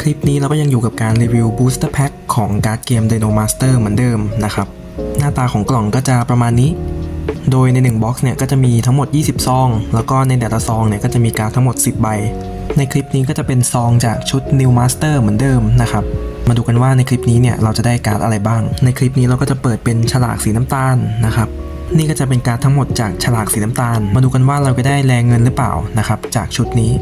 คลิปนี้เราก็ยังอยู่กับการรีวิว Booster Pack ของการ์ดเกม Dino Master เหมือนเดิมนะครับ หน้าตาของกล่องก็จะประมาณนี้ โดยใน 1 บ็อกซ์เนี่ยก็จะมีทั้งหมด 20 ซอง แล้วก็ในแต่ละซองเนี่ยก็จะมีการ์ดทั้งหมด 10 ใบ ในคลิปนี้ก็จะเป็นซองจากชุด New Master เหมือนเดิมนะครับ มาดูกันว่าในคลิปนี้เนี่ยเราจะได้การ์ดอะไรบ้าง ในคลิปนี้เราก็จะเปิดเป็นฉลากสีน้ำตาลนะครับนี่ก็จะเป็นการ์ดทั้งหมดจากฉลากสีน้ำตาล มาดูกันว่าเราจะได้แรงเงินหรือเปล่านะครับจากชุดนี้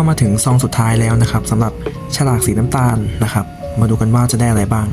ก็มาถึงซองสุดท้ายแล้วนะครับสำหรับฉลากสีน้ำตาลนะครับ มาดูกันว่าจะได้อะไรบ้าง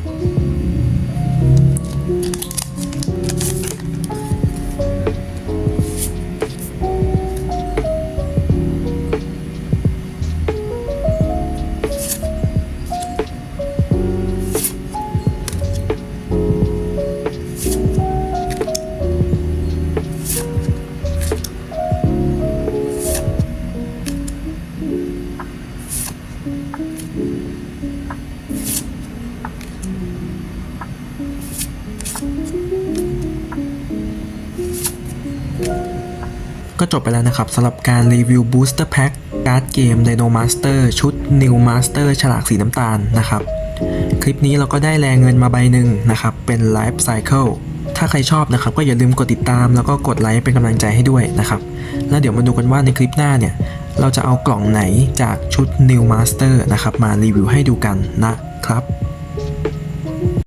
ก็จบไปแล้วนะครับสำหรับการรีวิว Booster Pack การ์ดเกม Dino Master ชุด New Master ฉลากสีน้ำตาลนะครับ คลิปนี้เราก็ได้แรงเงินมาใบหนึ่งนะครับ เป็น Life Cycle ถ้าใครชอบนะครับก็อย่าลืมกดติดตามแล้วก็กดไลค์เป็นกำลังใจให้ด้วยนะครับ แล้วเดี๋ยวมาดูกันว่าในคลิปหน้าเนี่ย เราจะเอากล่องไหนจากชุด New Master นะครับมารีวิวให้ดูกันนะครับ